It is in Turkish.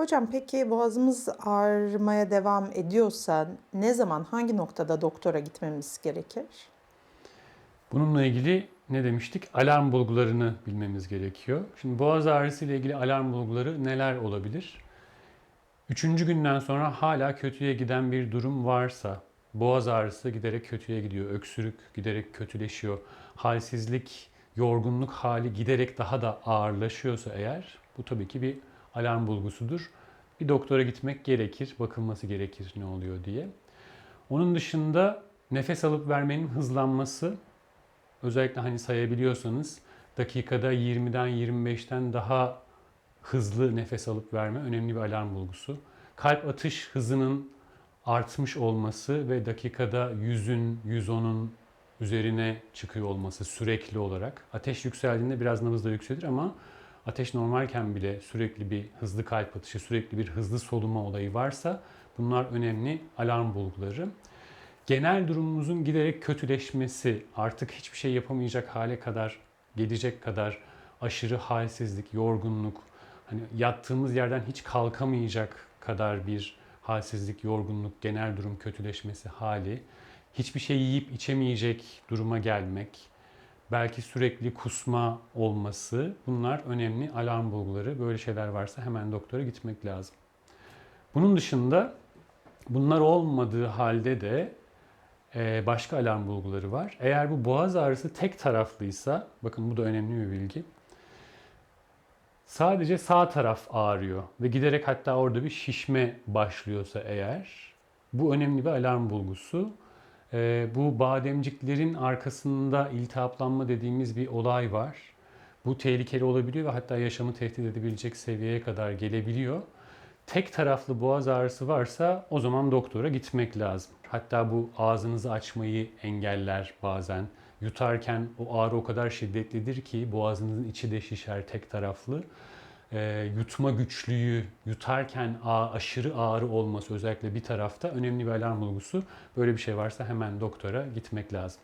Hocam peki boğazımız ağrımaya devam ediyorsa ne zaman, hangi noktada doktora gitmemiz gerekir? Bununla ilgili ne demiştik? Alarm bulgularını bilmemiz gerekiyor. Şimdi boğaz ağrısı ile ilgili alarm bulguları neler olabilir? Üçüncü günden sonra hala kötüye giden bir durum varsa, boğaz ağrısı giderek kötüye gidiyor, öksürük giderek kötüleşiyor, halsizlik, yorgunluk hali giderek daha da ağırlaşıyorsa eğer, bu tabii ki bir alarm bulgusudur. Bir doktora gitmek gerekir, bakılması gerekir ne oluyor diye. Onun dışında nefes alıp vermenin hızlanması, özellikle hani sayabiliyorsanız dakikada 20'den 25'ten daha hızlı nefes alıp verme önemli bir alarm bulgusu. Kalp atış hızının artmış olması ve dakikada 100'ün, 110'un üzerine çıkıyor olması sürekli olarak. Ateş yükseldiğinde biraz nabız da yükselir ama ateş normalken bile sürekli bir hızlı kalp atışı, sürekli bir hızlı soluma olayı varsa bunlar önemli alarm bulguları. Genel durumumuzun giderek kötüleşmesi, artık hiçbir şey yapamayacak hale kadar gelecek kadar aşırı halsizlik, yorgunluk, hani yattığımız yerden hiç kalkamayacak kadar bir halsizlik, yorgunluk, genel durum kötüleşmesi hali, hiçbir şey yiyip içemeyecek duruma gelmek, belki sürekli kusma olması bunlar önemli alarm bulguları. Böyle şeyler varsa hemen doktora gitmek lazım. Bunun dışında bunlar olmadığı halde de e, başka alarm bulguları var. Eğer bu boğaz ağrısı tek taraflıysa, bakın bu da önemli bir bilgi. Sadece sağ taraf ağrıyor ve giderek hatta orada bir şişme başlıyorsa eğer, bu önemli bir alarm bulgusu. E, bu bademciklerin arkasında iltihaplanma dediğimiz bir olay var. Bu tehlikeli olabiliyor ve hatta yaşamı tehdit edebilecek seviyeye kadar gelebiliyor. Tek taraflı boğaz ağrısı varsa o zaman doktora gitmek lazım. Hatta bu ağzınızı açmayı engeller bazen. Yutarken o ağrı o kadar şiddetlidir ki boğazınızın içi de şişer tek taraflı. Ee, yutma güçlüğü, yutarken ağ, aşırı ağrı olması özellikle bir tarafta önemli bir alarm bulgusu. Böyle bir şey varsa hemen doktora gitmek lazım.